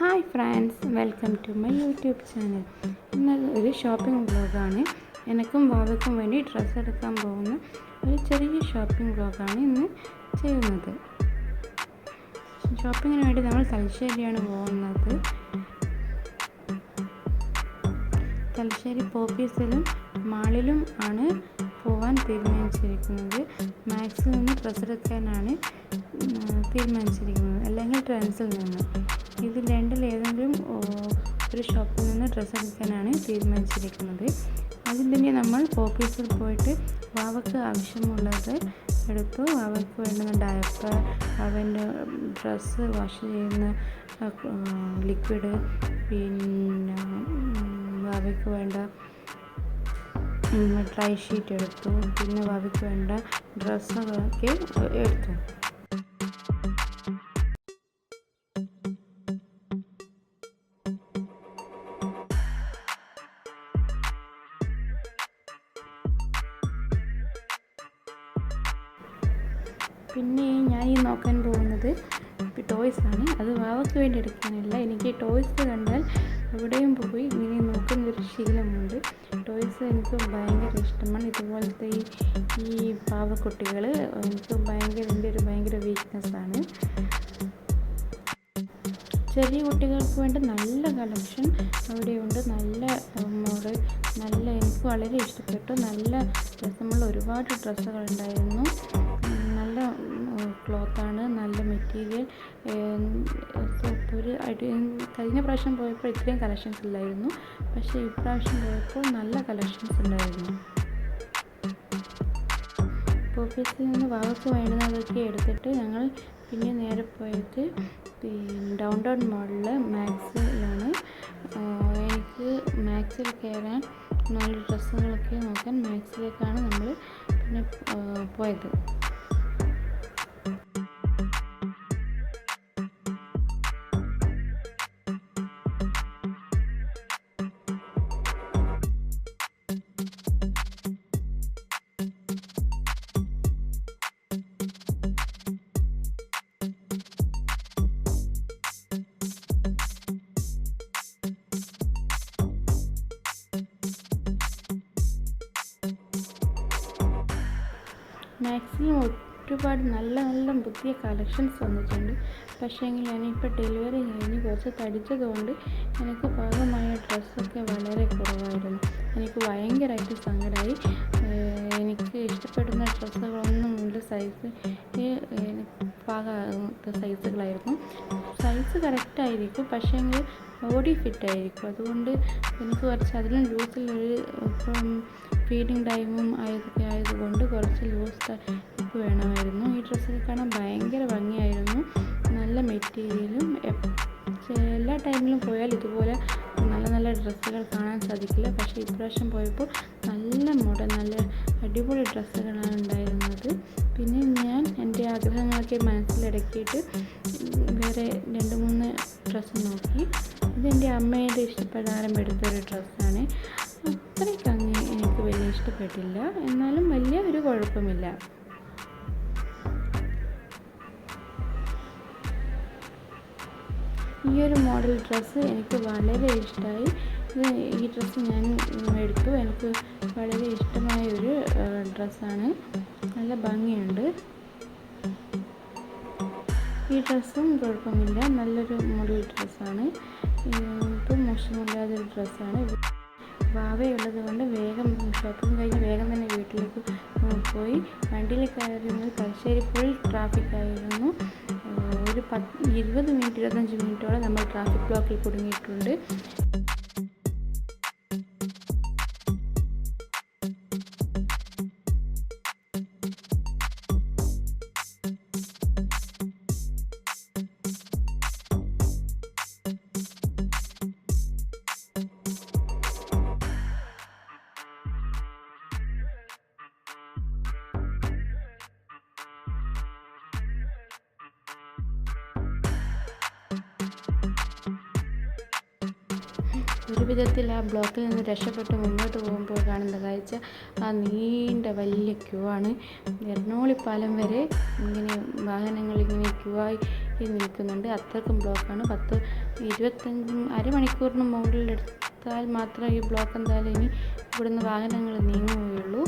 Hi friends welcome to my YouTube channel ഇന്ന് ഒരു shopping വ്ളോഗാണ് എനിക്കും ബാബയ്ക്കും വേണ്ടി ഡ്രസ്സ് എടുക്കാൻ പോകുന്ന ഒരു ചെറിയ ഷോപ്പിംഗ് വ്ളോഗാണ് ഇന്ന് ചെയ്യുന്നത്. ഷോപ്പിങ്ങിന് വേണ്ടി നമ്മൾ തലശ്ശേരിയാണ് പോകുന്നത്. തലശ്ശേരി പോപ്പീസിലും മാളിലും ആണ് പോവാൻ തീരുമാനിച്ചിരിക്കുന്നത്. മാക്സിൽ നിന്ന് ഉം, തീരുമാനിച്ചിരിക്കുന്നത്. അല്ലെങ്കിൽ ട്രെൻസിൽ നിന്ന്. ഇത് രണ്ടിൽ ഏതെങ്കിലും ഒരു ഷോപ്പിൽ നിന്ന് ഡ്രസ്സ് എടുക്കാനാണ് തീരുമാനിച്ചിരിക്കുന്നത്. അതിൽ തന്നെ നമ്മൾ ഓഫീസിൽ പോയിട്ട് വാവക്ക് ആവശ്യമുള്ളത് എടുത്തു. വാവയ്ക്ക് വേണ്ടുന്ന ഡയപ്പർ അവന്റെ ഡ്രസ്സ് വാഷ് ചെയ്യുന്ന ലിക്വിഡ് പിന്നെ വാവയ്ക്ക് വേണ്ട ഡ്രൈ ഷീറ്റ് എടുത്തു. പിന്നെ ഭാവിക്ക് വേണ്ട ഡ്രസ്സുകളൊക്കെ എടുത്തു. പിന്നെ ഞാൻ ഈ നോക്കാൻ പോകുന്നത് ടോയ്സ് ആണ്. അത് വാവയ്ക്ക് വേണ്ടി എടുക്കാനല്ല എനിക്ക് ടോയ്സ് കണ്ടാൽ എവിടെയും പോയി ഇങ്ങനെ നോക്കുന്നൊരു ശീലമുണ്ട്. ടോയ്സ് എനിക്ക് ഭയങ്കര ഇഷ്ടമാണ്. ഇതുപോലത്തെ ഈ പാവക്കുട്ടികൾ എനിക്ക് ഭയങ്കര എന്റെ ഒരു ഭയങ്കര വീക്ക്നെസ്സാണ് ചെറിയ കുട്ടികൾക്ക് വേണ്ട നല്ല കളക്ഷൻ അവിടെയുണ്ട്. നല്ല മോഡൽ നല്ല എനിക്ക് വളരെ ഇഷ്ടപ്പെട്ടു. നല്ല രസമുള്ള ഒരുപാട് ഡ്രസ്സുകൾ ഉണ്ടായിരുന്നു. ക്ലോത്താണ് നല്ല മെറ്റീരിയൽ. ഒരു അടി കഴിഞ്ഞ പ്രാവശ്യം പോയപ്പോൾ ഇത്രയും കളക്ഷൻസ് ഇല്ലായിരുന്നു. പക്ഷേ ഇപ്രാവശ്യം പോയപ്പോൾ നല്ല കളക്ഷൻസ് ഉണ്ടായിരുന്നു. ഓഫീസിൽ നിന്ന് വാവയ്ക്ക് വേണ്ടുന്നതൊക്കെ എടുത്തിട്ട് ഞങ്ങൾ പിന്നെ നേരെ പോയത് ഡൗൺ ടൗൺ മോളിൽ മാക്സിലാണ്. എനിക്ക് മാക്സിൽ കയറാൻ നല്ല ഡ്രസ്സുകളൊക്കെ നോക്കാൻ മാക്സിലേക്കാണ് നമ്മൾ പിന്നെ പോയത്. മാക്സിമം ഒരുപാട് നല്ല നല്ല പുതിയ കളക്ഷൻസ് വന്നിട്ടുണ്ട്. പക്ഷേങ്കിൽ ഞാനിപ്പോൾ ഡെലിവറി കഴിഞ്ഞ് കുറച്ച് തടിച്ചതുകൊണ്ട് എനിക്ക് പാകമായ ഡ്രസ്സൊക്കെ വളരെ കുറവായിരുന്നു. എനിക്ക് ഭയങ്കരമായിട്ട് സങ്കടമായി. എനിക്ക് ഇഷ്ടപ്പെടുന്ന ഡ്രസ്സുകളൊന്നും ഉണ്ട് സൈസ് പാകാത്ത സൈസുകളായിരുന്നു സൈസ് കറക്റ്റായിരിക്കും പക്ഷേങ്കിൽ ബോഡി ഫിറ്റായിരിക്കും അതുകൊണ്ട് എനിക്ക് കുറച്ച് അതിലും ലൂസിലൊരു ഫീഡിങ് ടൈമും ആയതൊക്കെ ആയതുകൊണ്ട് കുറച്ച് ലൂസ് ടൈപ്പ് വേണമായിരുന്നു. ഈ ഡ്രസ്സൊക്കെ കാണാൻ ഭയങ്കര ഭംഗിയായിരുന്നു. നല്ല മെറ്റീരിയലും എല്ലാ ടൈമിലും പോയാൽ ഇതുപോലെ നല്ല നല്ല ഡ്രസ്സുകൾ കാണാൻ സാധിക്കില്ല. പക്ഷേ ഇപ്രാവശ്യം പോയപ്പോൾ നല്ല മോഡൽ നല്ല അടിപൊളി ഡ്രസ്സുകളാണ് ഉണ്ടായിരുന്നത്. പിന്നെ ഞാൻ എന്റെ ആഗ്രഹങ്ങളൊക്കെ മനസ്സിലടക്കിയിട്ട് വേറെ രണ്ട് മൂന്ന് ഡ്രസ്സ് നോക്കി. ഇതെന്റെ അമ്മയുടെ ഇഷ്ടപ്രകാരം എടുത്തൊരു ഡ്രസ്സാണ്. അത്രയ്ക്ക് വലിയ ഇഷ്ടപ്പെട്ടില്ല എന്നാലും വലിയ ഒരു കുഴപ്പമില്ല. ഈ ഒരു മോഡൽ ഡ്രസ്സ് എനിക്ക് വളരെ ഇഷ്ടമായി ഈ ഡ്രസ്സ് ഞാൻ എടുത്തു. എനിക്ക് വളരെ ഇഷ്ടമായ ഒരു ഡ്രസ്സാണ്. നല്ല ഭംഗിയുണ്ട്. ഈ ഡ്രസ്സും കുഴപ്പമില്ല. നല്ലൊരു മോഡൽ ഡ്രസ്സാണ്. ഇപ്പം മോശമില്ലാത്തൊരു ഡ്രസ്സാണ് വാവയുള്ളത് കൊണ്ട് വേഗം ഷോപ്പിംഗ് കഴിഞ്ഞ് വേഗം തന്നെ വീട്ടിലേക്ക് പോയി. വണ്ടിയിൽ കയറുന്നത് തലശ്ശേരി ഫുൾ ട്രാഫിക് ആയിരുന്നു. ഒരു പത്ത് ഇരുപത് മിനിറ്റ് ഇരുപത്തഞ്ച് മിനിറ്റോളം നമ്മൾ ട്രാഫിക് ബ്ലോക്കിൽ കുടുങ്ങിയിട്ടുണ്ട്. ഒരു വിധത്തിൽ ആ ബ്ലോക്കിൽ നിന്ന് രക്ഷപ്പെട്ട് മുന്നോട്ട് പോകുമ്പോൾ കാണുന്ന കാഴ്ച ആ നീണ്ട വലിയ ക്യൂ ആണ്. എറണാകുളി പാലം വരെ ഇങ്ങനെ വാഹനങ്ങൾ ഇങ്ങനെ ക്യൂ ആയി നിൽക്കുന്നുണ്ട്. അത്രക്കും ബ്ലോക്കാണ് പത്ത് ഇരുപത്തഞ്ച് അരമണിക്കൂറിന് മുകളിലെടുത്താൽ മാത്രം ഈ ബ്ലോക്ക് എന്തായാലും ഇനി ഇവിടുന്ന് വാഹനങ്ങൾ നീങ്ങുകയുള്ളൂ.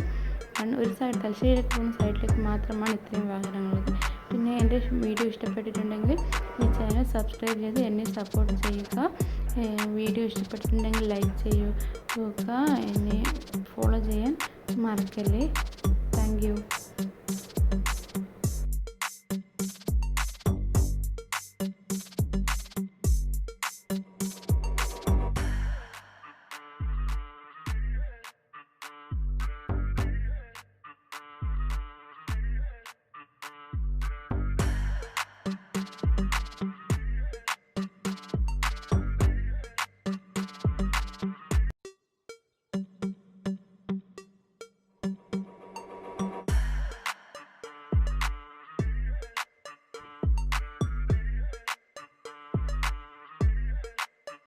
ഒരു സൈഡ് തലശ്ശേരിയിലേക്ക് പോകുന്ന സൈഡിലേക്ക് മാത്രമാണ് ഇത്രയും വാഹനങ്ങൾ പിന്നെ എന്റെ വീഡിയോ ഇഷ്ടപ്പെട്ടിട്ടുണ്ടെങ്കിൽ ഈ ചാനൽ സബ്സ്ക്രൈബ് ചെയ്ത് എന്നെ സപ്പോർട്ട് ചെയ്യുക. വീഡിയോ ഇഷ്ടപ്പെട്ടിട്ടുണ്ടെങ്കിൽ ലൈക്ക് ചെയ്യുക എന്നെ ഫോളോ ചെയ്യാൻ മറക്കല്ലേ. താങ്ക്